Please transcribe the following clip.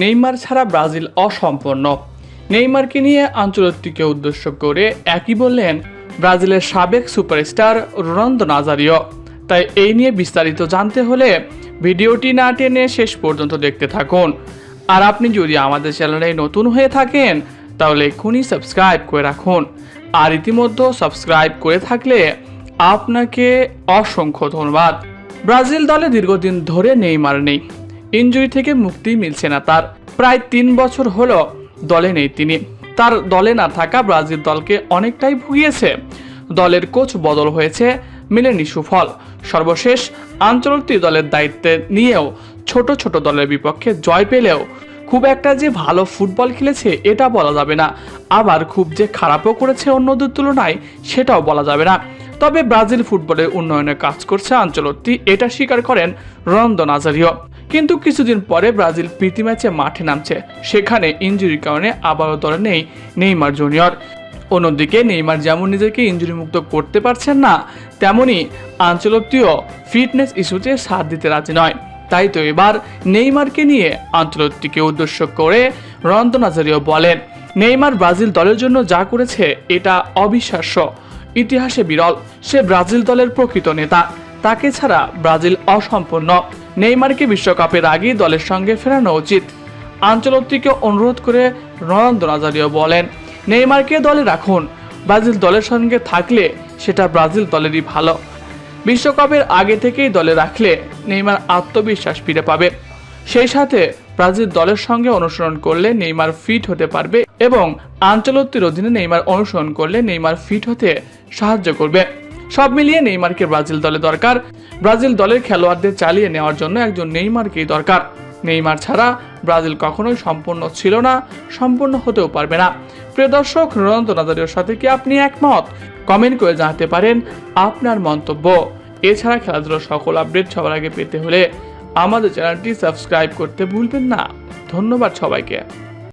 Neymar ছাড়া Brazil অসম্পন্ন নেইমারকে নিয়ে আঞ্চলিকটিকে উদ্দেশ্য করে একই বললেন ব্রাজিলের সাবেক সুপারস্টার রোনালদো নাজারিও। তাই এই নিয়ে বিস্তারিত জানতে হলে ভিডিওটি না টেনে শেষ পর্যন্ত দেখতে থাকুন। আর আপনি যদি আমাদের চ্যানেলে নতুন হয়ে থাকেন, তাহলে এক্ষুনি সাবস্ক্রাইব করে রাখুন। আর ইতিমধ্যে সাবস্ক্রাইব করে থাকলে আপনাকে অসংখ্য ধন্যবাদ। ব্রাজিল দলে দীর্ঘদিন ধরে নেইমার নেই। ইনজুরি থেকে মুক্তি মিলছে না। তার প্রায় তিন বছর হলো দলে নেই তিনি। তার দলে না থাকা ব্রাজিল দলকে অনেকটাই ভুগিয়েছে। দলের কোচ বদল হয়েছে মেলেনি সুফল। সর্বশেষ আঞ্চলিক দলের দায়িত্বে নিয়েও ছোট ছোট দলের বিপক্ষে জয় পেলেও খুব একটা যে ভালো ফুটবল খেলেছে এটা বলা যাবে না। আবার খুব যে খারাপও করেছে অন্যদের তুলনায় সেটাও বলা যাবে না। তবে ব্রাজিল ফুটবলের উন্নয়নে কাজ করছে আঞ্চলকটি এটা স্বীকার করেন রনন্দ নাজারিও কিন্তু কিছুদিন পরে ব্রাজিল প্রীতি ম্যাচে মাঠে নামছে। সেখানে ইঞ্জুরির কারণে আবারও দলে নেই নেইমার জুনিয়র। অন্যদিকে নেইমার যেমন নিজেকে ইঞ্জুরি মুক্ত করতে পারছেন না, তেমনি আঞ্চলকটিও ফিটনেস ইস্যুতে সাথ দিতে রাজি নয়। তাই তো এবার নেইমারকে নিয়ে আন্তর্জাতিককে উদ্দেশ্য করে রন্ত নাজারিও বলেন, নেইমার ব্রাজিল দলের জন্য যা করেছে, এটা অবিশ্বাস্য। ইতিহাসে বিরল, সে ব্রাজিল দলের প্রকৃত নেতা। তাকে ছাড়া ব্রাজিল অসম্পূর্ণ। নেইমারকে বিশ্বকাপের আগেই দলের সঙ্গে ফেরানো উচিত। আঞ্চলকটিকে অনুরোধ করে রনাল্ডো নাজারিও বলেন, নেইমারকে দলে রাখুন। ব্রাজিল দলের সঙ্গে থাকলে সেটা ব্রাজিল দলেরই ভালো। বিশ্বকাপের আগে থেকেই দলে রাখলে নেইমার আত্মবিশ্বাস ফিরে পাবে। সেই সাথে ব্রাজিল দলের সঙ্গে অনুসরণ করলে নেইমার ফিট হতে পারবে এবং আঞ্চলত্বের অধীনে নেইমার অনুসরণ করলে নেইমার ফিট হতে সাহায্য করবে। সব মিলিয়ে নেইমারকে ব্রাজিল দলে দরকার। ব্রাজিল দলের খেলোয়াড়দের চালিয়ে নেওয়ার জন্য একজন নেইমারকেই দরকার। নেইমার ছাড়া ব্রাজিল কখনোই সম্পূর্ণ ছিল না, সম্পূর্ণ হতেও পারবে না। প্রিয় দর্শক, রোনালদো নাজারিওর সাথে কি আপনি একমত? কমেন্ট করে জানাতে পারেন আপনার মন্তব্য। এছাড়া খেলাধুলার সকল আপডেট সবার আগে পেতে হলে আমাদের চ্যানেলটি সাবস্ক্রাইব করতে ভুলবেন না। ধন্যবাদ সবাইকে।